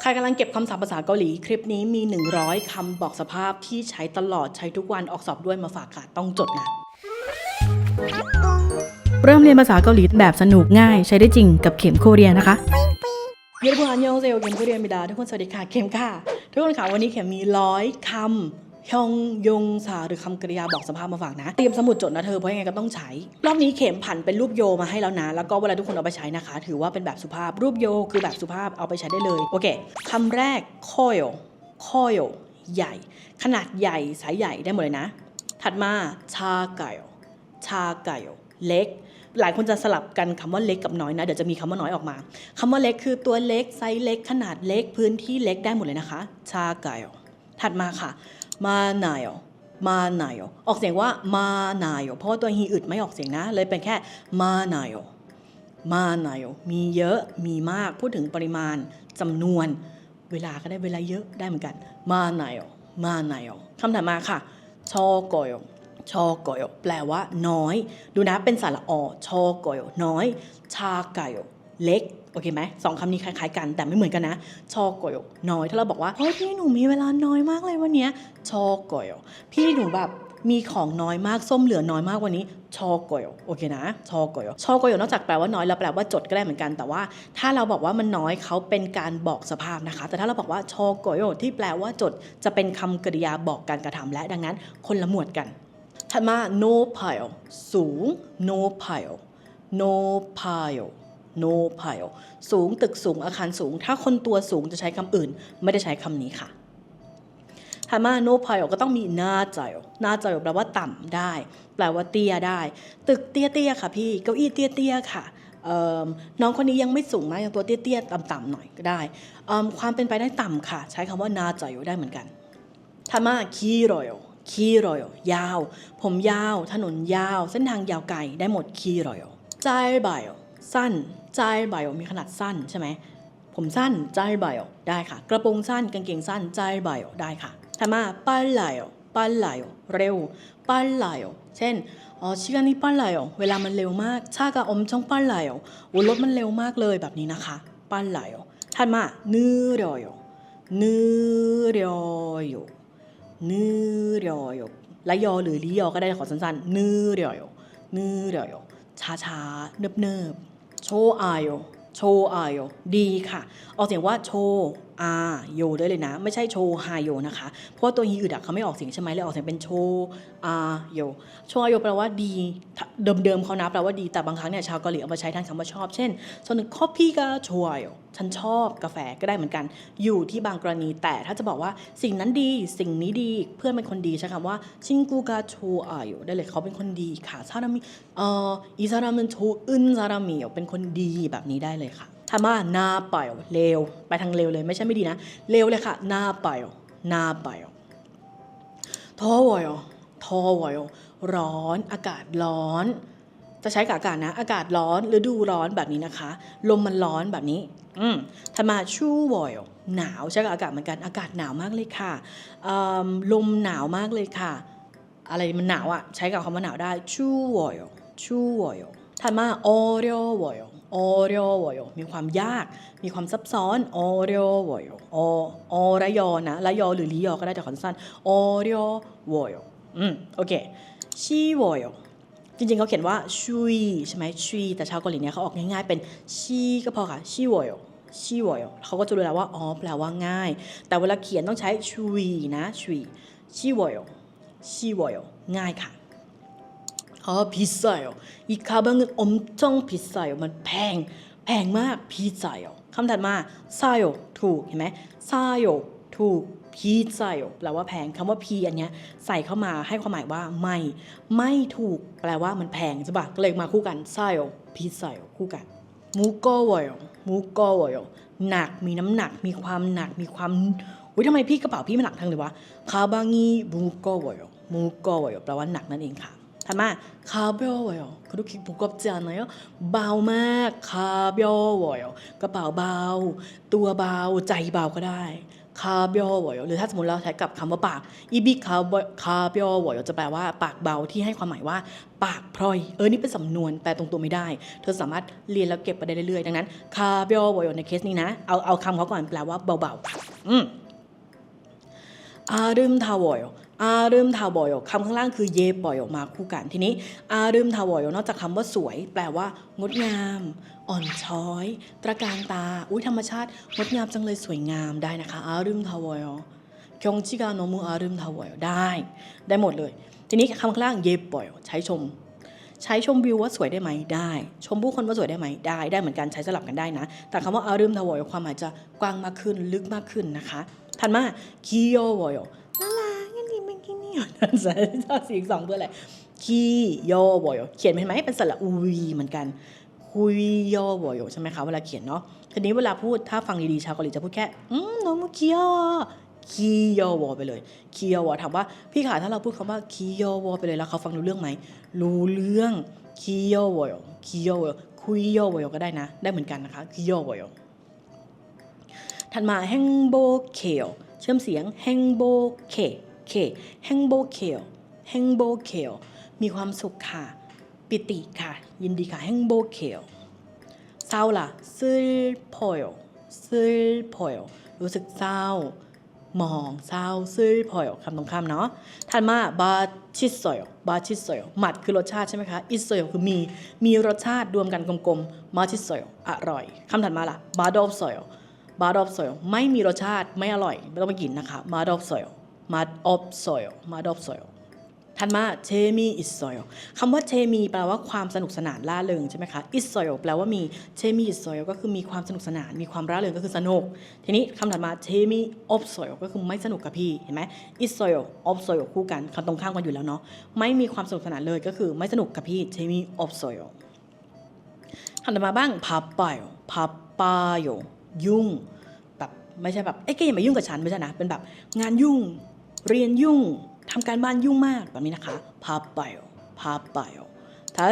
ใครกำลังเก็บคำศัพท์ภาษาเกาหลี คลิปนี้มี 100 คำบอกสภาพที่ใช้ตลอดใช้ทุกวันออกสอบด้วยมาฝากค่ะ ต้องจดนะ เริ่มเรียนภาษาเกาหลีแบบสนุกง่าย ใช้ได้จริงกับเข็มโคเรียนะคะเยอรมันยองเซลเข็มโคเรียนมิดาทุกคนสวัสดีค่ะเข็มค่ะ ทุกคนค่ะวันนี้เข็มมีร้อยคำ ฮยองยงสาหรือคำกริยาบอกสภาพมาฝากนะ เตรียมสมุดจดนะเธอเพราะยังไงก็ต้องใช้ รอบนี้เข็มผันเป็นรูปโยมาให้แล้วนะ แล้วก็เวลาทุกคนเอาไปใช้นะคะ ถือว่าเป็นแบบสุภาพรูปโยคือแบบสุภาพเอาไปใช้ได้เลย โอเคคำแรกโคโยโคโยใหญ่ ขนาดใหญ่สายใหญ่ได้หมดเลยนะ ถัดมาชาไก่ชาไก่เล็ก หลายคนจะสลับกันคำว่าเล็กกับน้อยนะ เดี๋ยวจะมีคำว่าน้อยออกมาคำว่าเล็กคือตัวเล็กไซส์เล็ก ขนาดเล็กพื้นที่เล็กได้หมดเลยนะคะ ชาไก่ถัดมาค่ะ มาไนายมาไนายออกเสียงว่ามาไนายเพราะว่าตัวฮีอึดไม่ออกเสียงนะ เลยเป็นแค่มาไนายมาไนายมีเยอะมีมากพูดถึงปริมาณจำนวน เวลาก็ได้เวลาเยอะได้เหมือนกันมาไนายมาไนายคำถัดมาค่ะ ชอกอยชอกอยแปลว่าน้อย ดูนะเป็นสระอชอกอยน้อย ชาไก่เล็ก โอเคไหมสองคำนี้คล้ายๆกัน แต่ไม่เหมือนกันนะชอกอยน้อย ถ้าเราบอกว่าเฮ้ยพี่หนูมีเวลาน้อยมากเลยวันนี้ชอกอยพี่หนูแบบมีของน้อยมากส้มเหลือน้อยมากวันนี้ชอกอยโอเคนะชอกอยชอกอยนอกจากแปลว่าน้อยแล้วแปลว่าจดก็ได้เหมือนกันแต่ว่า ถ้าเราบอกว่ามันน้อยเขาเป็นการบอกสภาพนะคะ แต่ถ้าเราบอกว่าชอกอยที่แปลว่าจดจะเป็นคำกริยาบอกการกระทำและดังนั้น คนละหมวดกันถัดมา no pile สูง no pile no pile no pile สูงตึกสูงอาคารสูง ถ้าคนตัวสูงจะใช้คำอื่น ไม่ได้ใช้คำนี้ค่ะถัดมา no pile ก็ต้องมีหน้าใจหน้าใจแปลว่าต่ำได้ แปลว่าเตี้ยได้ ตึกเตี้ยๆค่ะพี่เก้าอี้เตี้ยๆค่ะเอิ่มน้องคนนี้ยังไม่สูงมากยังตัวเตี้ยๆต่ำๆหน่อยก็ได้ความเป็นไปได้ต่ำค่ะ ใช้คำว่าน้าใจได้เหมือนกันถัดมาคีรอยคีรอยยาว ผมยาว ถนนยาว เส้นทางยาวไกลได้หมดคีรอยใจบาย สั้นใจบายมีขนาดสั้นใช่ไหมผมสั้นใจบายได้ค่ะ กระโปรงสั้นกางเกงสั้นใจบายได้ค่ะถัดมาปั้นไหลปั้นไหลเร็วปั้นไหลเช่นอ๋อชิกานี่ปั้นไหลเวลามันเร็วมากชากะอมช่องปั้นไหลโอ้รถมันเร็วมากเลยแบบนี้นะคะปั้นไหลถัดมาเนื้อเรอยนื้อเรอยนื้อเรียวและยอหรือลิยอก็ได้ขอสั้นๆเนื้อเรียวนือเรียวช้าๆเนิบเนิบๆ โชอายโชอายดีค่ะ ออกเสียงว่าโช อาโยได้เลยนะ ไม่ใช่โชฮาโยนะคะ เพราะว่าตัวฮีอึดอะเขาไม่ออกเสียงใช่ไหมเลยออกเสียงเป็นโชอาโยโชอาโยแปลว่าดีเดิมๆเขานะแปลว่าดีแต่บางครั้งเนี่ยชาวเกาหลีเอามาใช้แทนคำว่าชอบ เช่นส่วนหนึ่งคอพี่ก็โชอาโยฉันชอบกาแฟก็ได้เหมือนกัน อยู่ที่บางกรณีแต่ถ้าจะบอกว่าสิ่งนั้นดีสิ่งนี้ดีเพื่อนเป็นคนดีใช้คำว่าชิงกูกาโชอาโยได้เลยเขาเป็นคนดีค่ะซารามิเอ่ออีซารามันโชอึนซารามิเป็นคนดีแบบนี้ได้เลยค่ะ ถามว่าหน้าเปล่าเลวไปทางเลวเลยไม่ใช่ไม่ดีนะเลวเลยค่ะหน้าเปล่าหน้าเปล่าทอวอยทอวอยร้อน อากาศร้อน จะใช้กับอากาศนะ อากาศร้อนฤดูร้อนแบบนี้นะคะ ลมมันร้อนแบบนี้ อืมถัดมาชูวอยหนาวใช้กับอากาศเหมือนกัน อากาศหนาวมากเลยค่ะลมหนาวมากเลยค่ะ อะไรมันหนาวอะใช้กับคำว่าหนาวได้ชูวอยชูวอยถัดมาออเรียววอย ออเรียววอยมีความยาก มีความซับซ้อนออเรียววออออระยอนะระยอหรือลียอก็ได้แต่ขอสั้นออเรียววอยอืมโอเคชีวอยจริงๆเขาเขียนว่าชุยใช่ไหมชุยแต่ชาวเกาหลีเนี่ยเขาออกง่ายๆเป็นชีก็พอค่ะชีวอยชีวอยเขาก็จะรู้แล้วว่าอ๋อแปลว่าง่าย แต่เวลาเขียนต้องใช้ชุยนะชุยชีวอยชีวอยง่ายค่ะ 아 비싸요. 이 가방은 엄청 비싸요. มันแพงแพงมาก비싸요. คำถัดมา 싸요 ถูกเห็นไหม 싸요 ถูก 비싸요 แปลว่าแพงคำว่า p อันเนี้ยใส่เข้ามาให้ความหมายว่าไม่ ไม่ถูก แปลว่ามันแพงใช่ปะก็เลยมาคู่กัน 싸요 비싸요 คู่กัน 무거워요 무거워요 หนักมีน้ำหนักมีความหนักมีความอุ้ยทำไมพี่กระเป๋าพี่มันหนักทั้งเลยวะ 가방이 무거워요 무거워요 แปลว่าหนักนั่นเองค่ะ ถัดมาคาเบลวอยคุณคิดบุกับจานไหนเบามากคาเบลวอยกระเป๋าเบา ตัวเบาใจเบาก็ได้คาเบลวอยหรือถ้าสมมติเราใช้กับคำว่าปากอีบิคาคาเบลวอยจะแปลว่าปากเบาที่ให้ความหมายว่า ปากพร่อย เออนี่เป็นสำนวนแปลตรงตัวไม่ได้ เธอสามารถเรียนแล้วเก็บไปได้เรื่อยๆดังนั้นคาเบลวอยในเคสนี้นะ เอาเอาคำเขาก่อนแปลว่าเบาๆอืมอารึมทาวอย อารึมทาวอยคำข้างล่างคือเยบอยออกมาคู่กันทีนี้อารึมทาวอยนอกจากคำว่าสวย แปลว่า งดงาม อ่อนช้อย ตระการตาอุ้ยธรรมชาติงดงามจังเลยสวยงามได้นะคะอารึมทาวอยคงชิกาโนมุอารึมทาวอยได้ ได้หมดเลย ทีนี้คำข้างล่างเยบอยใช้ชมใช้ชมวิวว่าสวยได้ไหมได้ ชมผู้คนว่าสวยได้ไหมได้ ได้เหมือนกันใช้สลับกันได้นะ แต่คำว่าอารึมทาวอยความหมายจะกว้างมากขึ้นลึกมากขึ้นนะคะ ถัดมาคิโยวอยน่ารัก นดีมันกินนี่นั่นใส่ชอบสีอีกสองเพื่ออะไรคิโยวอยเขียนเห็นไหมเป็นสระอุยเหมือนกันคุยโยวอยใช่ไหมคะเวลาเขียนเนาะทีนี้เวลาพูดถ้าฟังดีๆชาวเกาหลีจะพูดแค่อืมโนมุคิโยคีโยวอไปเลยคีโยวอถามว่าพี่ขาถ้าเราพูดคำว่าคีโยวอไปเลยแล้วเขาฟังรู้เรื่องไหมรู้เรื่องคีโยวอคีโยวอคุยโยวอก็ได้นะ ได้เหมือนกันนะคะคีโยวอถัดมาแฮงโบเคเชื่อมเสียงแฮงโบเค เคแฮงโบเคลแฮงโบเคลมีความสุขค่ะ ปิติค่ะ ยินดีค่ะแฮงโบเคลเศร้าล่ะซึลพอยซึลพอยรู้สึกเศร้ามองเศร้าซื่อพอยคำตรงข้ามเนาะถัดมาบาชิสโซยบาชิสโซยหมัดคือรสชาติใช่ไหมคะอิสโซยคือมีมีรสชาติรวมกันกลมๆมาชิสโซยอร่อยคำถัดมาล่ะบาดอฟโซยบาดอฟโซยไม่มีรสชาติไม่อร่อย ไม่ต้องไปกินนะคะมาดอฟโซย มาดอฟโซยมาดอฟโซยถัดมาเชมีอิสโซยคำว่าเชมีแปลว่าความสนุกสนานล่าเริงใช่ไหมคะอิสโซยแปลว่ามีเชมีอิสโซยก็คือมีความสนุกสนาน มีความร่าเริงก็คือสนุก ทีนี้คำถัดมาเชมีออฟโซยก็คือไม่สนุกกับพี่ เห็นไหมอิสโซยออฟโซยคู่กันคำตรงข้ามกันอยู่แล้วเนาะ ไม่มีความสนุกสนานเลยก็คือไม่สนุกกับพี่เชมีออฟโซยคำต่อมาบ้างพับปายพับปายยุ่ง แบบไม่ใช่แบบ เอ้ยแกอย่ามายุ่งกับฉันไม่ใช่นะ เป็นแบบงานยุ่ง เรียนยุ่งทำการบ้านยุ่งมากแบบนี้นะคะพับปพับปถ้า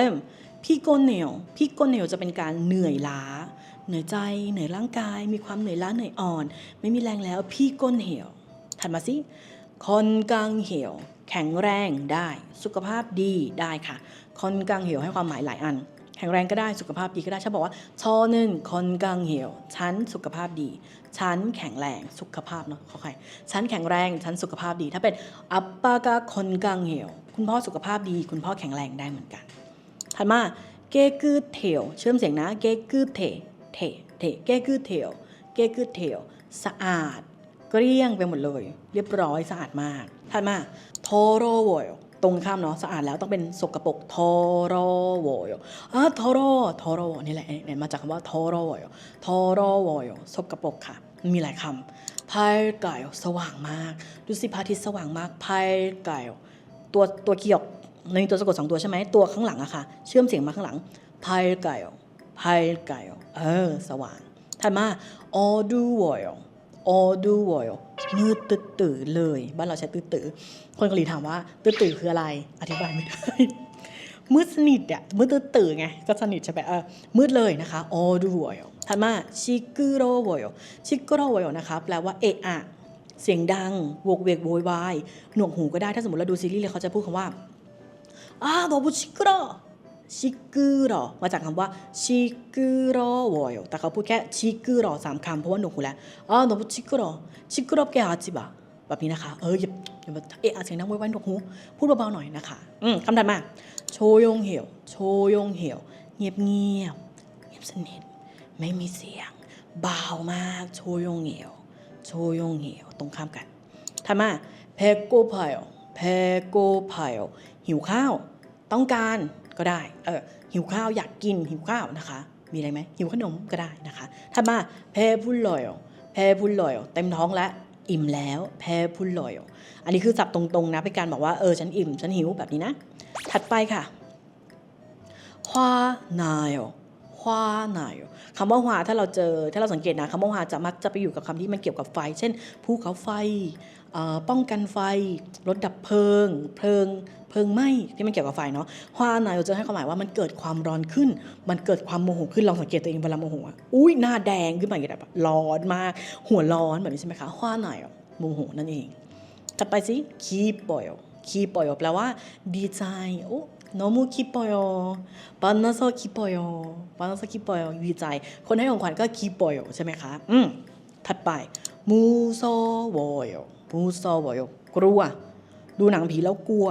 พี่โกนเนลพี่โกนเนลจะเป็นการเหนื่อยล้า เหนื่อยใจ เหนื่อยร่างกาย มีความเหนื่อยล้าเหนื่อยอ่อน ไม่มีแรงแล้วพี่ก้นเหี่ยวถัดมาสิคนกลางเหี่ยว แข็งแรงได้ สุขภาพดีได้ค่ะคนกลางเหี่ยวให้ความหมายหลายอัน แข็งแรงก็ได้สุขภาพดีก็ได้ฉันบอกว่าชอนึนคนกลางเหี่ยวฉันสุขภาพดีฉันแข็งแรงสุขภาพเนาะขอใครฉันแข็งแรงฉันสุขภาพดี ถ้าเป็นอัปปากาคนกลางเหี่ยว คุณพ่อสุขภาพดี คุณพ่อแข็งแรงได้เหมือนกันถัดมาเกกือเทลเชื่อมเสียงนะเกกือเทเทเทเกกือเทลเกกือเทลสะอาด เกลี้ยงไปหมดเลย เรียบร้อยสะอาดมากถัดมาโทโรโวย ตรงข้ามเนาะสะอาดแล้วต้องเป็นสกปรกทโรโวยอะทโรโทโรนี่แหละเนี่ยมาจากคำว่าทโรโวยทโรโวยสกปรกค่ะ มีหลายคำพายไก่สว่างมากดูสิพระอาทิตย์สว่างมากพายไก่ตัวตัวเกียกในตัวสะกดสองตัวใช่ไหมตัวข้างหลังอะค่ะ เชื่อมเสียงมาข้างหลังพายไก่พายไก่เออสว่างถัดมาออดูวอย ออดูวอยมืดตื่นตื่นเลย บ้านเราใช้ตื่นตื่นคนเกาหลีถามว่าตื่นตื่นคืออะไร อธิบายไม่ได้ มืดสนิทอะมืดตื่นตื่นไง ก็สนิทใช่ไหมเออมืดเลยนะคะออดูวอยถัดมาชิกุโรวอยชิกุโรวอยนะคะแปลว่าเอะอะเสียงดังโวกเวกโวยวายหนวกหูก็ได้ถ้าสมมติเราดูซีรีส์เลยเขาจะพูดคำว่าอ้าโนบุชิกุโร ชิกุโรมาจากคำว่าชิกุโรวอยแต่เขาพูดแค่ชิกุโรสามคำเพราะว่าหนูหูแล้วอ๋อหนูพูดชิกุโรชิกุโรแกอาจิบะแบบนี้นะคะเอออย่าอย่าเอะอะเสียงดังไว้ไว้หนวกหูพูดเบาๆหน่อยนะคะอืมคำถัดมาโชยงเหี่ยวโชยงเหี่ยวเงียบเงียบเงียบสนิทไม่มีเสียงเบามากโชยงเหี่ยวโชยงเหี่ยวตรงข้ามกันถัดมาเพโกพายเพโกพายหิวข้าว ต้องการ ก็ได้ เออหิวข้าวอยากกินหิวข้าวนะคะ มีอะไรไหมหิวขนมก็ได้นะคะถัดมาแพพุลลอยแพพุลลอยเต็มท้องแล้วอิ่มแล้วแพพุลลอยอันนี้คือสับตรงๆนะเป็นการบอกว่าเออฉันอิ่มฉันหิวแบบนี้นะ ถัดไปค่ะฮวานาย ฮวาหนายคำว่าฮวาถ้าเราเจอถ้าเราสังเกตนะคำว่าฮวาจะมักจะไปอยู่กับคำที่มันเกี่ยวกับไฟ เช่นภูเขาไฟป้องกันไฟรถดับเพลิง เพลิงเพลิงไหม้ที่มันเกี่ยวกับไฟเนาะฮวาหนายจะให้ความหมายว่ามันเกิดความร้อนขึ้น มันเกิดความโมโหขึ้นลองสังเกตตัวเองเวลาโมโหอุ้ยหน้าแดงขึ้นมาอย่างเงี้ยแบบร้อนมากหัวร้อนแบบนี้ใช่ไหมคะฮวาหนายโมโหนั่นเองถัดไปสิคีปอยคีปอยแปลว่าดีใจโอ้ 너무기뻐요만나서기뻐요만나서기뻐요ดีใจ คนให้ของขวัญก็คีปอยใช่ไหมคะ อืม ถัดไปมูโซวอยมูโซวอยกลัว ดูหนังผีแล้วกลัว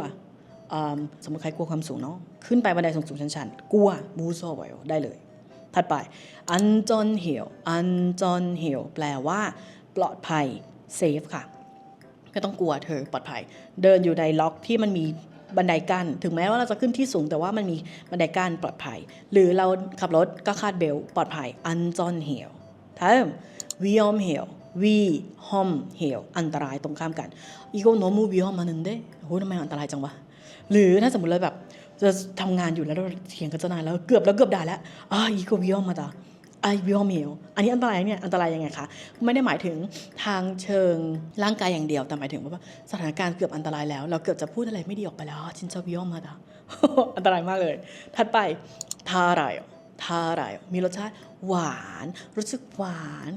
อืมสมมติใครกลัวความสูงเนาะ ขึ้นไปบันไดสูงๆชันๆ กลัวมูโซวอยได้เลย ถัดไป อันจอนเหียว อันจอนเหียว แปลว่า ปลอดภัย เซฟค่ะ ไม่ต้องกลัวเธอปลอดภัย เดินอยู่ในล็อกที่มันมี บันไดกั้นถึงแม้ว่าเราจะขึ้นที่สูงแต่ว่ามันมีบันไดกั้นปลอดภัย หรือเราขับรถก็คาดเบลปลอดภัยอันจอนเหี่ยวถ้าวิยอมเหี่ยววีฮอมเหี่ยวอันตรายตรงข้ามกันอีโกโนมูวิยอมมานึนเด้โหทำไมอันตรายจังวะหรือถ้าสมมติเราแบบจะทำงานอยู่แล้วเราเถียงกันจะนานแล้วเกือบแล้วเกือบได้แล้วอ่าอีโกวิยอมมาตา ไอวิโอมิลอันนี้อันตรายเนี่ยอันตรายยังไงคะ ไม่ได้หมายถึงทางเชิงร่างกายอย่างเดียว แต่หมายถึงว่าสถานการณ์เกือบอันตรายแล้ว เราเกือบจะพูดอะไรไม่ดีออกไปแล้วชินเจวิโอมาดาอันตรายมากเลย ถัดไปทารายทารายมีรสชาติหวาน รู้สึกหวาน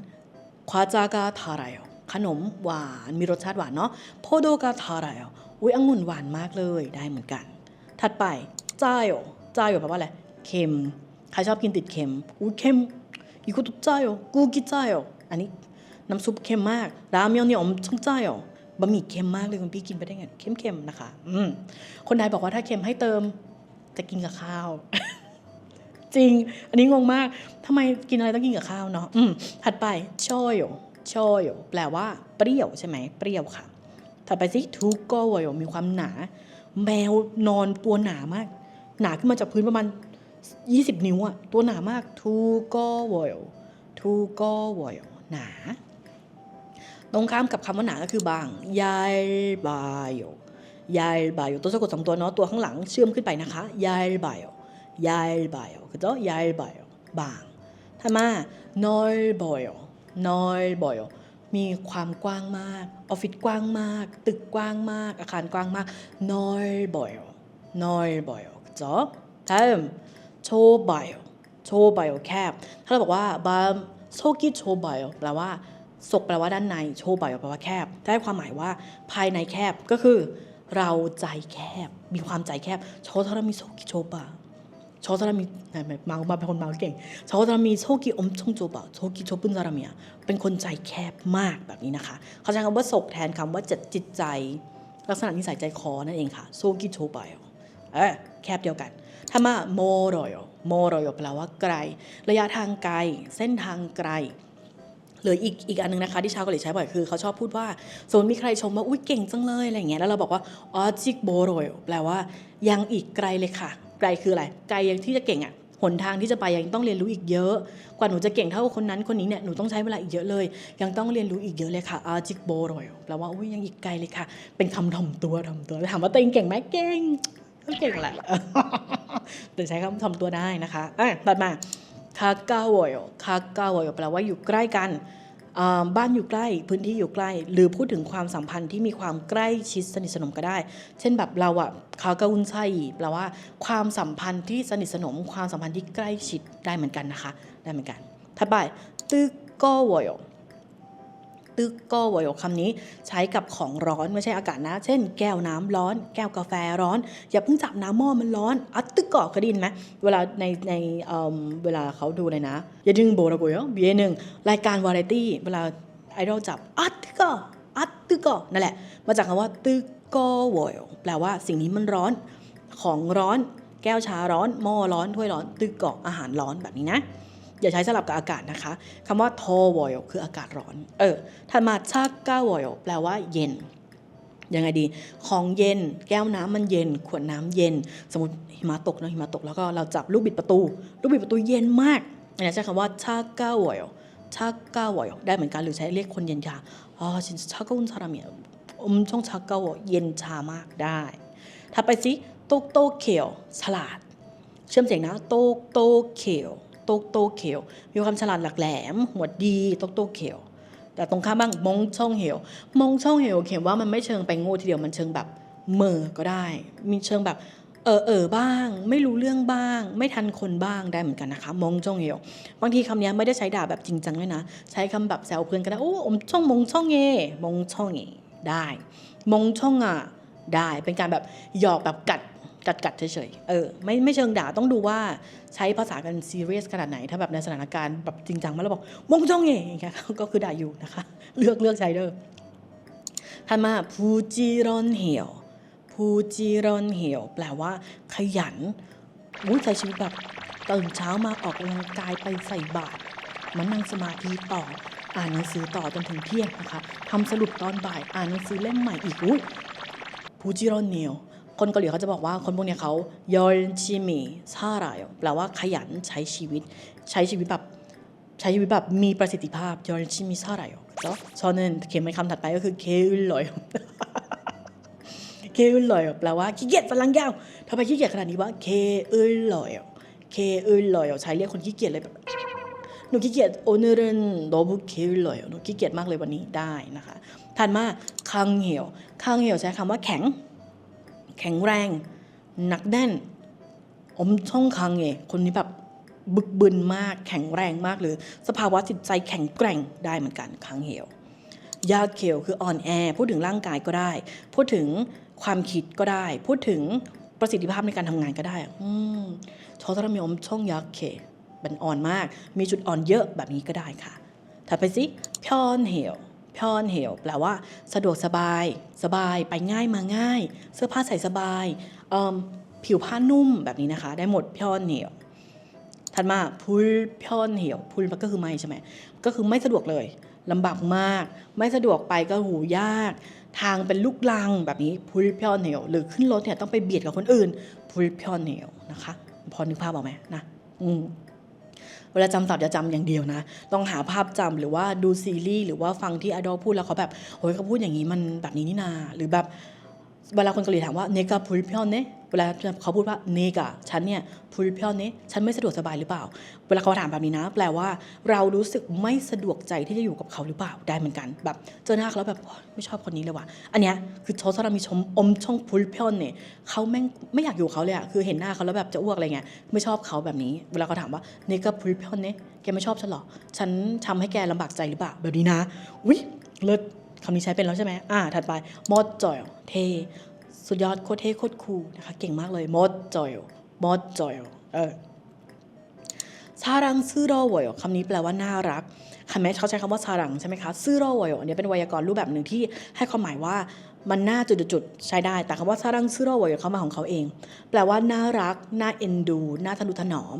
ควาจากาทารขนมหวานมีรสชาติหวานเนาะโพโดกาทารายอุ้ยองุ่นหวานมากเลยได้เหมือนกัน ถัดไปจ้ายจ้ายแปลว่าอะไรเค็มใครชอบกินติดเค็มอุ้ยเค็ม 이것도 짜요. 국이 짜요. 아니น้ำซุปเค็มมากราเมยอนนี่엄청 짜요. บะหมี่เค็มมากเลยคุณพี่กินไปได้ไงเค็มๆนะคะ อืมคนไทยบอกว่าถ้าเค็มให้เติม จะกินกับข้าว จริง อันนี้งงมากทำไมกินอะไรต้องกินกับข้าวเนาะอืมถัดไปโชโยโชโยแปลว่า เปรี้ยวใช่ไหมเปรี้ยวค่ะ ถัดไปสิทูโกโยมีความหนา แมวนอนตัวหนามาก หนาขึ้นมาจากพื้นประมาณ 20 นิ้วอะตัวหนามากทูก็วอยทูก็วอยหนา ตรงข้ามกับคำว่าหนาก็คือบางยายบายยายบายตัวสะกดสองตัวเนาะตัวข้างหลังเชื่อมขึ้นไปนะคะยายบายยายบายคือเจ้ายายบายบางถ้ามาน้อยบอยน้อยบอยมีความกว้างมาก ออฟฟิศกว้างมาก ตึกกว้างมาก อาคารกว้างมากน้อยบอยน้อยบอยเจ้า다음 โชบายโชบายแคบ ถ้าเราบอกว่าบามโซกิโชบายแปลว่าศกแปลว่าด้านในโชบายแปลว่าแคบ ได้ความหมายว่าภายในแคบก็คือ เราใจแคบ มีความใจแคบ โชทารามิโซกิโชบาโชทารามิเมามาเป็นคนเมาเก่งโชทารามิโซกิอมชงโจบะโชกิโชปุนซารามิยเป็นคนใจแคบมากแบบนี้นะคะ เขาใช้คำว่าศกแทนคำว่าจิตจิตใจ ลักษณะนิสัยใจคอนั่นเองค่ะโซกิโชบายเออแคบเดียวกัน ถ้ามาโมโรโยโมโรโยแปลว่าไกล ระยะทางไกล เส้นทางไกลหรืออีกอีกอันนึงนะคะที่ชาวเกาหลีใช้บ่อยคือเขาชอบพูดว่าสมมติมีใครชมว่าอุ้ยเก่งจังเลยอะไรเงี้ยแล้วเราบอกว่าออจิกโบโรยแปลว่ายังอีกไกลเลยค่ะ ไกลคืออะไรไกลยังที่จะเก่งอะหนทางที่จะไปยังต้องเรียนรู้อีกเยอะ กว่าหนูจะเก่งเท่าคนนั้นคนนี้เนี่ยหนูต้องใช้เวลาอีกเยอะเลย ยังต้องเรียนรู้อีกเยอะเลยค่ะอาจิกโบโรยแปลว่าอุ้ยยังอีกไกลเลยค่ะ เป็นคำถ่อมตัวถ่อมตัวถามว่าตัวเองเก่งไหมเก่ง ก็เก่งแหละแต่ใช้คำทำตัวได้นะคะอะตัดมาคากาวอยคากาวอยแปลว่าอยู่ใกล้กันบ้านอยู่ใกล้พื้นที่อยู่ใกล้ หรือพูดถึงความสัมพันธ์ที่มีความใกล้ชิดสนิทสนมก็ได้ เช่นแบบเราอะคากาอุนไซแปลว่าความสัมพันธ์ที่สนิทสนม ความสัมพันธ์ที่ใกล้ชิดได้เหมือนกันนะคะ ได้เหมือนกันถัดไปตึกก็วอย ตึกโกวอยคำนี้ ใช้กับของร้อนไม่ใช่อากาศนะ เช่น แก้วน้ำร้อน แก้วกาแฟร้อน อย่าเพิ่งจับน้ำหม้อมันร้อนอัดตึกก่อเคยได้ยินไหมเวลาในในเอิ่มเวลาเขาดูเลยนะอย่าดึงโบราโกยเบียหนึ่งรายการวาไรตี้เวลาไอดอลจับอัดตึกก่ออัดตึกก่อนั่นแหละ มาจากคำว่าตึกก็วอยแปลว่าสิ่งนี้มันร้อนของร้อน แก้วชาร้อนหม้อร้อนถ้วยร้อนตึกก่ออาหารร้อนแบบนี้นะ อย่าใช้สลับกับอากาศนะคะคำว่าโทวอยคืออากาศร้อน เออถัดมาชาก้าวอยแปลว่าเย็น ยังไงดี ของเย็น แก้วน้ำมันเย็น ขวดน้ำเย็น สมมติหิมะตกนะหิมะตก แล้วก็เราจับลูกบิดประตู ลูกบิดประตูเย็นมากอันนี้ใช้คำว่าชาก้าวอยชาก้าวอยได้เหมือนกันหรือใช้เรียกคนเย็นชาอ๋อชินชาก้าอุนซารามิอมช่องชาก้าวเย็นชามากได้ถัดไปสิโตโตเขียวฉลาด เชื่อมเสียงนะโตโตเขียว ตโตกโตเขียว มีความฉลาดหลักแหลม หัวดีโตกโตเขียว แต่ตรงข้ามบ้างมงช่องเหวมงช่องเหวเขียนว่ามันไม่เชิงไปโง่ทีเดียวมันเชิงแบบเมอก็ได้ มีเชิงแบบเออเออบ้าง ไม่รู้เรื่องบ้าง ไม่ทันคนบ้างได้เหมือนกันนะคะ มงช่องเหวบางทีคำนี้ไม่ได้ใช้ด่าแบบจริงจังด้วยนะ ใช้คำแบบแซวเพื่อนก็ได้โอ้อมช่องมงช่องเงมงช่องเงได้ มงช่องอะได้เป็นการแบบหยอกแบบกัด กัดกัดเฉยๆ เออไม่ไม่เชิงด่าต้องดูว่าใช้ภาษากันซีเรียสขนาดไหน ถ้าแบบในสถานการณ์แบบจริงจังมาแล้วบอกมงช่องเงอย่างเงี้ยก็คือด่าอยู่นะคะ เลือกเลือกใช้เด้อถัดมาพูจิรอนเหี่ยวพูจิรอนเหี่ยว แปลว่าขยันวุ้ยใช้ชีวิตแบบตื่นเช้ามาออกกำลังกายไปใส่บาตรมันนั่งสมาธิต่ออ่านหนังสือต่อจนถึงเที่ยงนะคะทำสรุปตอนบ่ายอ่านหนังสือเล่มใหม่อีกอุ้ยพูจิรอนเหี่ยว คนเกาหลีเขาจะบอกว่าคนพวกนี้เขายอลชิมิซาไรแปลว่าขยันใช้ชีวิต ใช้ชีวิตแบบใช้ชีวิตแบบมีประสิทธิภาพยอลชิมิซาไรเนาะชอนเนนเขียนเป็นคำถัดไปก็คือเคอึลลอยเคอึลลอยแปลว่าขี้เกียจฝรั่งยาวทำไมขี้เกียจขนาดนี้วะเคอึลลอยเคอึลลอยใช้เรียกคนขี้เกียจเลยแบบหนูขี้เกียจโอเนอร์นโดบุเคอึลลอยหนูขี้เกียจมากเลยวันนี้ได้นะคะถัดมาคังเหี่ยวคังเหี่ยวใช้คำว่าแข็ง แข็งแรง หนักแน่น อมช่องคังเงคนนี้แบบบึกบึนมากแข็งแรงมากหรือสภาวะจิตใจแข็งแกร่งได้เหมือนกันคังเหี่ยวยาเขียวคืออ่อนแอพูดถึงร่างกายก็ได้ พูดถึงความคิดก็ได้ พูดถึงประสิทธิภาพในการทำงานก็ได้อืมชอตระมีอมช่องยาเคเป็นอ่อนมาก มีจุดอ่อนเยอะแบบนี้ก็ได้ค่ะถัดไปสิพยอนเหี่ยว พอนเหี่ยวแปลว่า สะดวกสบาย สบายไปง่ายมาง่าย เสื้อผ้าใส่สบายผิวผ้านุ่มแบบนี้นะคะ ได้หมดพยอนเหี่ยวถัดมาพูลพยอนเหี่ยวพูลก็คือไม่ใช่ไหมก็คือไม่สะดวกเลยลำบากมาก ไม่สะดวกไปก็หูยาก ทางเป็นลูกลังแบบนี้พูลพยอนเหี่ยวหรือขึ้นรถเนี่ยต้องไปเบียดกับคนอื่นพูลพยอนเหี่ยวนะคะ พอนึกภาพออกไหมนะอืม เวลาจำศัพท์จะจำอย่างเดียวนะ ต้องหาภาพจำหรือว่าดูซีรีส์หรือว่าฟังที่ไอดอลพูดแล้วเขาแบบโอ้ยเขาพูดอย่างนี้มันแบบนี้นี่นาหรือแบบ เวลาคนเกาหลีถามว่าเนกาพูลเพียวเนเวลาเขาพูดว่าเนกาฉันเนี่ยพูลเพียวเนฉันไม่สะดวกสบายหรือเปล่า เวลาเขาถามแบบนี้นะ แปลว่าเรารู้สึกไม่สะดวกใจที่จะอยู่กับเขาหรือเปล่าได้เหมือนกัน แบบเจอหน้าเขาแล้วแบบไม่ชอบคนนี้เลยว่ะอันเนี้ยคือโชซารามิชมอมช่องพูลเพียวเนเขาแม่งไม่อยากอยู่เขาเลยอะคือเห็นหน้าเขาแล้วแบบจะอ้วกอะไรเงี้ยไม่ชอบเขาแบบนี้ เวลาเขาถามว่าเนกาพูลเพียวเนแกไม่ชอบฉันหรอฉันทำให้แกลำบากใจหรือเปล่าแบบนี้นะวิเลิศ คำนี้ใช้เป็นแล้วใช่ไหมอ่า ถัดไปมดจอยเทสุดยอดโคตรเท่โคตรคูลนะคะ เก่งมากเลยมดจอยมดจอยเออซารังซื่อรอวอยคำนี้แปลว่าน่ารักคำนี้เขาใช้คำว่าซารังใช่ไหมคะซื่อรอวอยอันนี้เป็นไวยากรณ์รูปแบบหนึ่งที่ให้ความหมายว่ามันน่าจุดๆๆใช้ได้ แต่คำว่าซารังซื่อรอวอยเขามาของเขาเอง แปลว่าน่ารัก น่าเอ็นดู น่าทะนุถนอม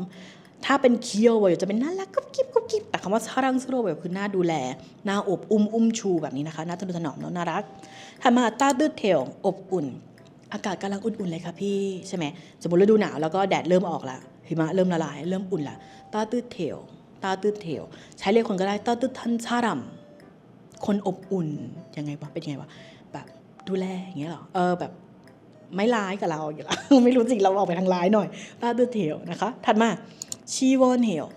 ถ้าเป็นเคียวเวยจะเป็นน่ารักกุ๊บกิ๊บกุ๊บกิ๊บแต่คำว่าซารังซูโรเวยคือน่าดูแลน่าอบอุ้มอุ้มชูแบบนี้นะคะน่าทะนุถนอมเนาะน่ารักถัดมาตาดืดเทลอบอุ่น อากาศกำลังอุ่นๆเลยค่ะพี่ใช่ไหมสมมติฤดูหนาวแล้วก็แดดเริ่มออกละหิมะเริ่มละลายเริ่มอุ่นละตาตืดเทลตาตืดเทลใช้เรียกคนก็ได้ตาตืดทันชารัมคนอบอุ่นยังไงวะเป็นยังไงวะแบบดูแลอย่างเงี้ยหรอเออแบบไม่ร้ายกับเราอยู่แล้วไม่รู้สิเราออกไปทางร้ายหน่อยตาตืดเทลนะคะ ถัดมา ชีวอนเหี่ยว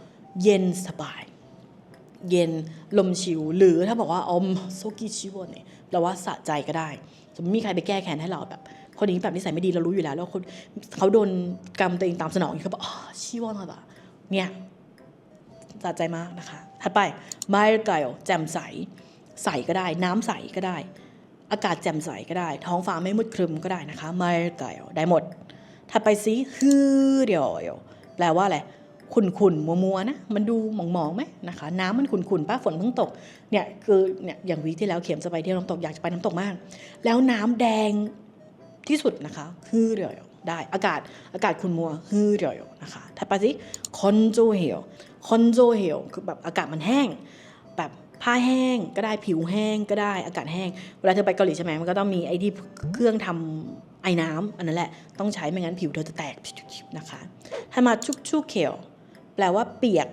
เย็นสบาย เย็นลมชิว หรือถ้าบอกว่าอมโซกิชิวอนเนี่ยแปลว่าสะใจก็ได้สมมติมีใครไปแก้แค้นให้เราแบบ คนนี้แบบนิสัยไม่ดีเรารู้อยู่แล้ว แล้วคนเขาโดนกรรมตัวเองตามสนองเขาบอกอ๋อชิวอนค่ะเนี่ยสะใจมากนะคะ ถัดไปไมล์ไกลแจ่มใส ใสก็ได้ น้ำใสก็ได้ อากาศแจ่มใสก็ได้ ท้องฟ้าไม่มืดครึมก็ได้นะคะไมล์ไกลได้หมด ถัดไปซิฮือเดียวแปลว่าอะไร ขุ่นขุ่นมัวมัวๆนะมันดูหมองมองๆไหมนะคะน้ำมันขุ่นขุ่นๆป้าฝนเพิ่งตกเนี่ยคือเนี่ยอย่างวีที่แล้วเข็มจะไปเที่ยวน้ำตกอยากจะไปน้ำตกมาก แล้วน้ำแดงที่สุดนะคะฮือเดียวได้อากาศอากาศขุ่นมัวฮือเดียวนะคะถัดไปสิคอนโจเฮลคอนโจเฮลคือแบบอากาศมันแห้ง แบบผ้าแห้งก็ได้ผิวแห้งก็ได้อากาศแห้งเวลาเธอไปเกาหลีใช่ไหมมันก็ต้องมีไอ้ที่เครื่องทำไอ้น้ำอันนั้นแหละต้องใช้ไม่งั้นผิวเธอจะแตกนะคะถ้ามาชุกชุกเขียว แปลว่าเปียก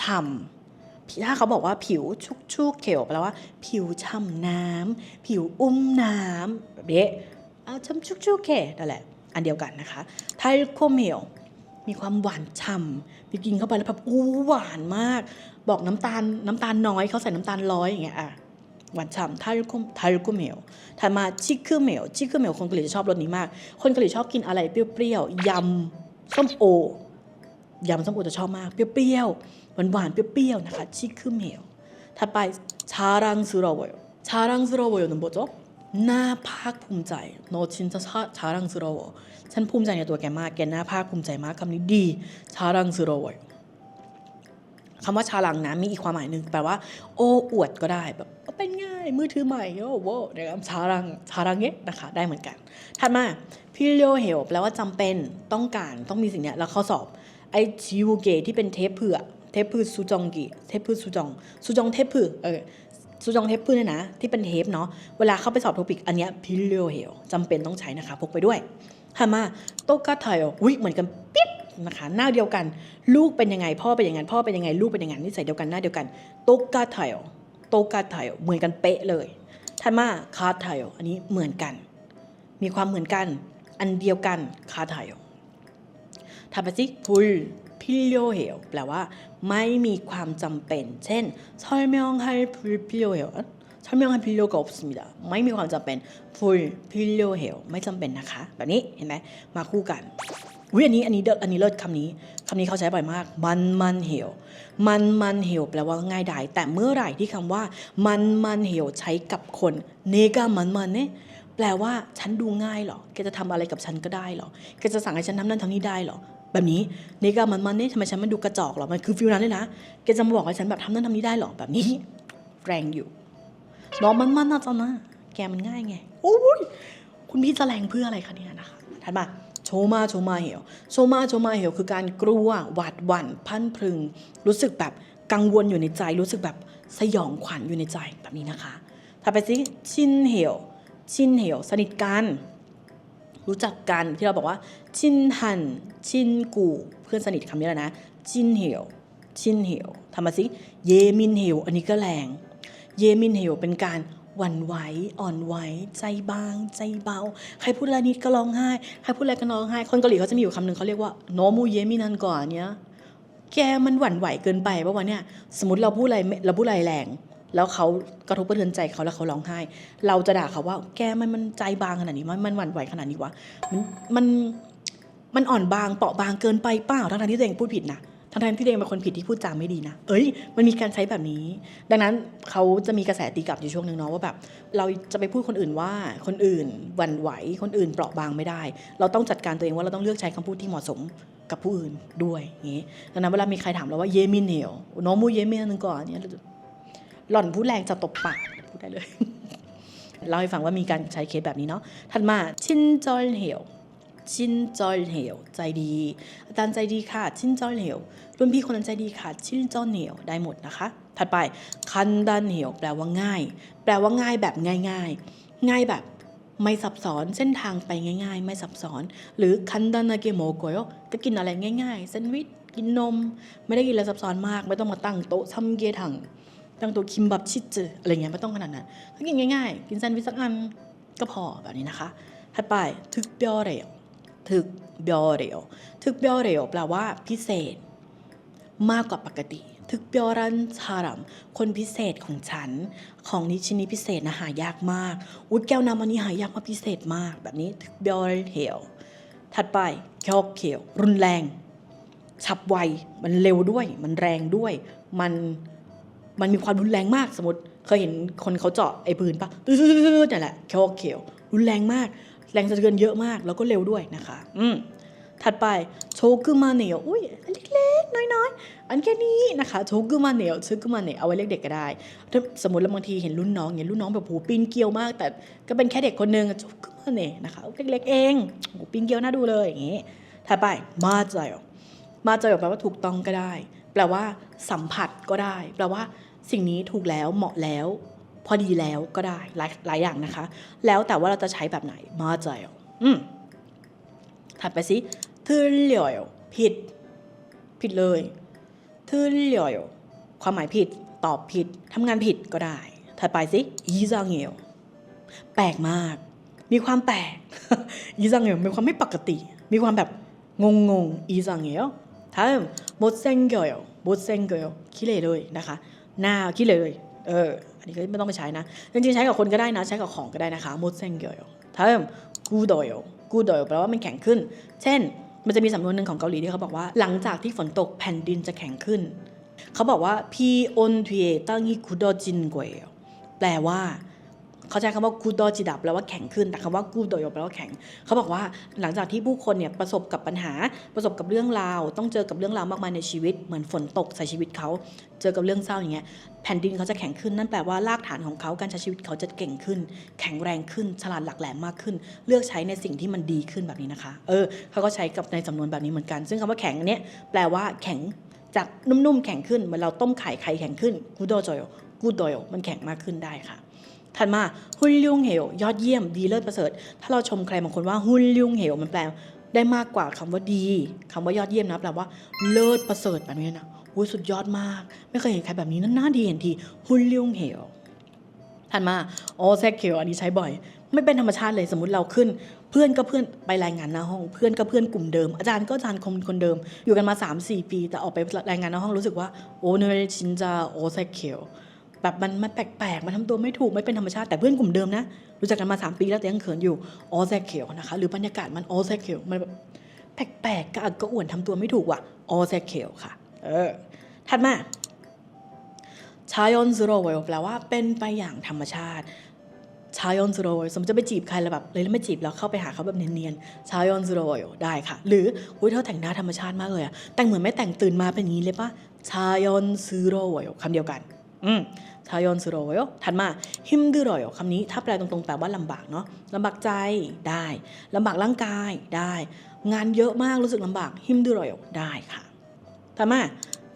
ฉ่ำถ้าเขาบอกว่าผิวชุกชุกเขียวแปลว่า ผิวฉ่ำน้ำผิวอุ้มน้ำแบบนี้เอาช้ำชุกชุกเขนั่นแหละ อันเดียวกันนะคะไทโคเมลมีความหวานฉ่ำมีกินเข้าไปแล้วแบบอู้หวานมาก บอกน้ำตาลน้ำตาลน้อยเขาใส่น้ำตาลร้อยอย่างเงี้ยอะหวานฉ่ำทารุกุมทารุกุมเหมวถัดมาชิคคือเหมวชิคคือเหมวคนเกาหลีจะชอบรสนี้มาก คนเกาหลีชอบกินอะไรเปรี้ยวๆยำส้มโอ ยำส้มโอจะชอบมาก เปรี้ยวๆ หวานหวานๆเปรี้ยวๆ นะคะชิคคือเหมวถัดไปชารังซูโรโวชารังซูโรโวนึก뭐죠น่าภาคภูมิใจโนชินจะชารังซูโรวฉันภูมิใจในตัวแกมาก แกน่าภาคภูมิใจมากคำนี้ดี ชารังซูโรโวคำว่าชาลังนะมีอีกความหมายหนึ่งแปลว่า โอ้อวดก็ได้แบบเป็นง่ายมือถือใหม่โอ้โหนะครับชาลังชาลังเงี้ยนะคะ ได้เหมือนกัน ถัดมาพิโลเฮลแปลว่าจำเป็นต้องการต้องมีสิ่งเนี้ยแล้วข้อสอบ ไอจิวเกที่เป็นเทปเผือเทปพือซูจองกีเทปพือซูจองซูจองเทปพือเออซูจองเทปพือเนี่ยนะ ที่เป็นเทปเนาะเวลาเข้าไปสอบโทปิกอันเนี้ยพิโลเฮลจำเป็นต้องใช้นะคะพกไปด้วยถัดมาโตกาไทโออุ้ยเหมือนกันปิ๊บนะคะหน้าเดียวกัน ลูกเป็นยังไงพ่อเป็นอย่างนั้นพ่อเป็นยังไงลูกเป็นอย่างนั้นนิสัยเดียวกันหน้าเดียวกันโตกาไทโอโตกาไทโอเหมือนกันเป๊ะเลยถัดมาคาไทโออันนี้เหมือนกัน มีความเหมือนกัน อันเดียวกันคาไทโทำไปสิคุลพิโยเฮลแปลว่า ไม่มีความจำเป็น เช่นชอยมองให้พิโยเฮลชอยมงให้พิโยกับสมิดาไม่มีความจำเป็นคุลพิโยเฮลไม่จำเป็นนะคะ แบบนี้เห็นไหมมาคู่กันวิอันนี้อันนี้เดอันนี้เลิศคำนี้คำนี้เขาใช้บ่อยมาก มันมันเหี่ยว มันมันเหี่ยวแปลว่าง่ายดายแต่เมื่อไหร่ที่คำว่า มันมันเหี่ยวใช้กับคนเนกามันมันเนี่ยแปลว่าฉันดูง่ายเหรอแกจะทำอะไรกับฉันก็ได้เหรอแกจะสั่งให้ฉันทำนั่นทำนี่ได้เหรอ แบบนี้เนกามันมันนี่ทำไมฉันมันดูกระจอกหรอมันคือฟิลนั้นเลยนะแกจะมาบอกให้ฉันแบบทำนั่นทำนี่ได้หรอแบบนี้ แรงอยู่น้องมันมันน่าจะนะแกมันง่ายไงโอ้ยคุณพี่จะแรงเพื่ออะไรคะเนี่ยนะคะถัดมาโชมาโชมาเหวโชมาโชมาเหวคือการกลัวหวาดหวั่นพันพรึง รู้สึกแบบกังวลอยู่ในใจ รู้สึกแบบสยองขวัญอยู่ในใจแบบนี้นะคะถัดไปสิชินเหวชินเหวสนิทกัน รู้จักกันที่เราบอกว่าชินหันชินกูเพื่อนสนิทคำนี้แหละนะชินเหวชินเหวทำมาสิเยมินเหวอันนี้ก็แรงเยมินเหวเป็นการหวั่นไหวอ่อนไหวใจบาง ใจเบา ใครพูดอะไรนิดก็ร้องไห้ใครพูดอะไรก็ร้องไห้คนเกาหลีเขาจะมีอยู่คำหนึ่งเขาเรียกว่าโนมูเยมินันก่อนเนี้ยแกมันหวั่นไหวเกินไปปะวะเนี่ยสมมติเราพูดอะไรเราพูดอะไรแรง แล้วเขากระทบกระเทือนใจเขาแล้วเขาร้องไห้ เราจะด่าเขาว่า แกมันมันใจบางขนาดนี้มันมันหวั่นไหวขนาดนี้วะมันมันมันอ่อนบางเปราะบางเกินไปเปล่าทั้งที่ตัวเองพูดผิดนะทั้งที่ตัวเองเป็นคนผิดที่พูดจาไม่ดีนะ เอ้ย มันมีการใช้แบบนี้ ดังนั้นเขาจะมีกระแสตีกลับอยู่ช่วงหนึ่งเนาะว่าแบบเราจะไปพูดคนอื่นว่าคนอื่นหวั่นไหว คนอื่นเปราะบางไม่ได้ เราต้องจัดการตัวเองว่าเราต้องเลือกใช้คำพูดที่เหมาะสมกับผู้อื่นด้วยอย่างงี้ดังนั้นเวลามีใครถามเราว่าเยมินเหนียวน้องมูเยมินนึงก่อนเนี่ย หล่อนพูดแรงจะตบปากพูดได้เลย เล่าให้ฟังว่ามีการใช้เคสแบบนี้เนาะถัดมาชินจอลเหวชินจอลเหวใจดี อาจารย์ใจดีค่ะ ชินจอลเหวรุ่นพี่คนนั้นใจดีค่ะ ชินจอลเหวได้หมดนะคะ ถัดไปคันดันเหวแปลว่าง่าย แปลว่าง่ายแบบง่ายง่ายๆง่ายแบบไม่ซับซ้อนเส้นทางไปง่ายๆ ไม่ซับซ้อน หรือคันดันนาเกโมโกโยก็กินอะไรง่ายๆแซนด์วิชกินนม ไม่ได้กินอะไรซับซ้อนมาก ไม่ต้องมาตั้งโต๊ะซัมเกถัง ตั้งตัวคิมบับชิจืออะไรเงี้ยไม่ต้องขนาดนั้นถ้ากินง่ายๆ กินแซนด์วิชสักอันก็พอแบบนี้นะคะถัดไปทึกเบียวเรียวทึกเบียวเรียวทึกเบียวเรียวแปลว่าพิเศษ มากกว่าปกติทึกเบียวรันชารัมคนพิเศษของฉัน ของนี้ชิ้นนี้พิเศษนะหายากมากอุ้แก้วน้ำอันนี้หายากมากพิเศษมาก แบบนี้ทึกเบียวเรียวถัดไปเคียวเขียว รุนแรง ฉับไว มันเร็วด้วย มันแรงด้วย มัน มันมีความรุนแรงมากสมมติเคยเห็นคนเขาเจาะไอ้ปืนปะตื้อๆนั่แหละเขียวเขียวรุนแรงมาก แรงสะเทือนเยอะมากแล้วก็เร็วด้วยนะคะ อืมถัดไปโชกุมาเนลอุ้ยอันเล็กๆน้อยๆ อันแค่นี้นะคะโชกุมาเนลชกุมาเนลเอาไว้เรียกเด็กก็ได้ถ้าสมมติเราบางทีเห็นรุ่นน้องเห็นรุ่นน้องแบบโหปีนเกลียวมาก แต่ก็เป็นแค่เด็กคนหนึ่งโชกุมาเนียนะคะเล็กๆเองโหปีนเกลียวน่าดูเลยอย่างงี้ถัดไปมาจอยมาจอยแปลว่าถูกต้องก็ได้ แปลว่าสัมผัสก็ได้ แปลว่า สิ่งนี้ถูกแล้วเหมาะแล้ว พอดีแล้วก็ได้หลายหลายอย่างนะคะ แล้วแต่ว่าเราจะใช้แบบไหนมาใจลอืมถัดไปสิทื่อเหลียวผิด ผิดเลยทื่อเหลียวความหมายผิด ตอบผิดทำงานผิดก็ได้ ถัดไปสิอีจางเงียวแปลกมาก มีความแปลกอีจางเงียวมีความไม่ปกติ มีความแบบงงงอีจางเงียวถ้าหมดเส้นเกียวหมดเส้นเกียวคิดเลยเลยนะคะ หน้าคิดเลย เออ อันนี้ก็ไม่ต้องไปใช้นะ จริงๆ ใช้กับคนก็ได้นะ ใช้กับของก็ได้นะคะมุดเส้นเกียวเติมกูดอยกูดอยแปลว่ามันแข็งขึ้น เช่น มันจะมีสำนวนหนึ่งของเกาหลีที่เขาบอกว่า หลังจากที่ฝนตกแผ่นดินจะแข็งขึ้น เขาบอกว่าพีออนทเอตั้งยี่กูดอจินเกวแปลว่า เขาใช้คำว่ากูดอจิดับแปลว่าแข็งขึ้น แต่คำว่ากูดอยแปลว่าแข็ง เขาบอกว่าหลังจากที่ผู้คนเนี่ยประสบกับปัญหา ประสบกับเรื่องราว ต้องเจอกับเรื่องราวมากมายในชีวิต เหมือนฝนตกใส่ชีวิตเขา เจอกับเรื่องเศร้าอย่างเงี้ย แผ่นดินเขาจะแข็งขึ้น นั่นแปลว่ารากฐานของเขา การใช้ชีวิตเขาจะเก่งขึ้น แข็งแรงขึ้น ฉลาดหลักแหลมมากขึ้น เลือกใช้ในสิ่งที่มันดีขึ้นแบบนี้นะคะ เออ เขาก็ใช้กับในสำนวนแบบนี้เหมือนกัน ซึ่งคำว่าแข็งอันเนี้ยแปลว่าแข็ง จากนุ่มๆแข็งขึ้นเหมือนเราต้มไข่ไข่แข็งขึ้นกูดอจอยกูดอยมันแข็งมากขึ้นได้ค่ะ ถัดมาฮุนลุงเหวยอดเยี่ยมดีเลิศประเสริฐ ถ้าเราชมใครบางคนว่าฮุนลุงเหวมันแปลได้มากกว่าคำว่าดีคำว่ายอดเยี่ยมนะแปลว่าเลิศประเสริฐแบบนี้นะอุ้ยสุดยอดมาก ไม่เคยเห็นใครแบบนี้นั่นน่าดีเห็นทีฮุนลุงเหวถัดมาโอแซกเขียวอันนี้ใช้บ่อย ไม่เป็นธรรมชาติเลยสมมติเราขึ้น เพื่อนก็เพื่อนไปรายงานหน้าห้อง เพื่อนก็เพื่อนกลุ่มเดิม อาจารย์ก็อาจารย์คนคนเดิม อยู่กันมา 3-4 ปี แต่ออกไปรายงานหน้าห้องรู้สึกว่าโอเนยชินจาโอแซกเขียว แบบมันมันแปลกๆ มันทำตัวไม่ถูกไม่เป็นธรรมชาติแต่เพื่อนกลุ่มเดิมนะ รู้จักกันมา3ปีแล้วแต่ยังเขินอยู่ออแซกเขียวนะคะ หรือบรรยากาศมันออแซกเขียวมันแบบแปลกๆกระอักกระอ่วนทำตัวไม่ถูกว่ะออแซกเขียวค่ะ เออ ถัดมาชายอนซูโรวแปลว่าเป็นไปอย่างธรรมชาติชายอนซูโรสมมติจะไปจีบใครแล้วแบบเลยแล้วไม่จีบแล้วเข้าไปหาเขาแบบเนียนๆชายอนซูโรได้ค่ะ หรืออุ้ยเธอแต่งหน้าธรรมชาติมากเลยอะแต่งเหมือนไม่แต่งตื่นมาเป็นอย่างนี้เลยปะชายอนซูโรคำเดียวกัน อืม ชายอนสุโรยถัดมาฮิมดือรอยคำนี้ถ้าแปลตรงๆแปลว่าลำบากเนาะลำบากใจได้ลำบากร่างกายได้ งานเยอะมากรู้สึกลำบากฮิมดือรอยได้ค่ะถัดมา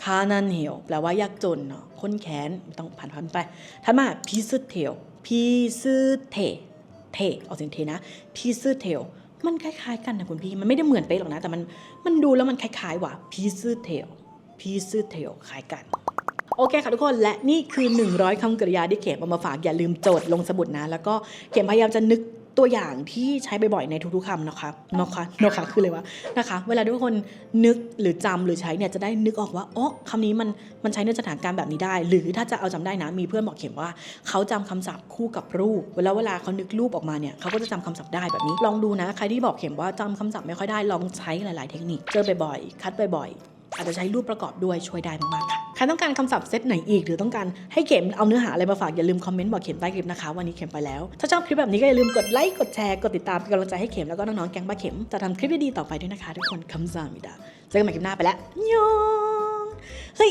คานันเหียวแปลว่ายากจนเนาะคนแค้นต้องผ่านๆไปถัดมาพีซึเทลพีซึเทเทออกเสียงเทนะพีซึเทลมันคล้ายๆกันนะคุณพี่ มันไม่ได้เหมือนเป๊ะหรอกนะ แต่มันมันดูแล้วมันคล้ายๆว่ะพีซึเทลพีซึเทลคล้ายกัน โอเคค่ะทุกคนและนี่คือ 100คำกริยาที่เข็มเอามาฝากอย่าลืมโจทย์ลงสมุดนะ แล้วก็เข็มพยายามจะนึกตัวอย่างที่ใช้บ่อยๆในทุกๆคำนะคะนะคะนะคะคืออะไรวะนะคะ เวลาทุกคนนึกหรือจำหรือใช้เนี่ยจะได้นึกออกว่าอ๋อคำนี้มันมันใช้ในสถานการณ์แบบนี้ได้ หรือถ้าจะเอาจำได้นะมีเพื่อนบอกเข็มว่า เขาจำคำศัพท์คู่กับรูป เวลาเวลาเขานึกรูปออกมาเนี่ยเขาก็จะจำคำศัพท์ได้แบบนี้ ลองดูนะ ใครที่บอกเข็มว่าจำคำศัพท์ไม่ค่อยได้ลองใช้หลาย ๆ เทคนิคเจอบ่อยๆคัดบ่อยๆ อาจจะใช้รูปประกอบด้วยช่วยได้มากๆค่ะใครต้องการคำศัพท์เซตไหนอีก หรือต้องการให้เข็มเอาเนื้อหาอะไรมาฝากอย่าลืมคอมเมนต์บอกเข็มใต้คลิปนะคะ วันนี้เข็มไปแล้ว ถ้าชอบคลิปแบบนี้ก็อย่าลืมกดไลค์กดแชร์กดติดตามเป็นกำลังใจให้เข็มแล้วก็น้องๆแก๊งบ้าเข็มจะทำคลิปดีๆต่อไปด้วยนะคะ ทุกคนคำสามิดาเจอกันใหม่คลิปหน้าไปแล้วยองเฮ้ย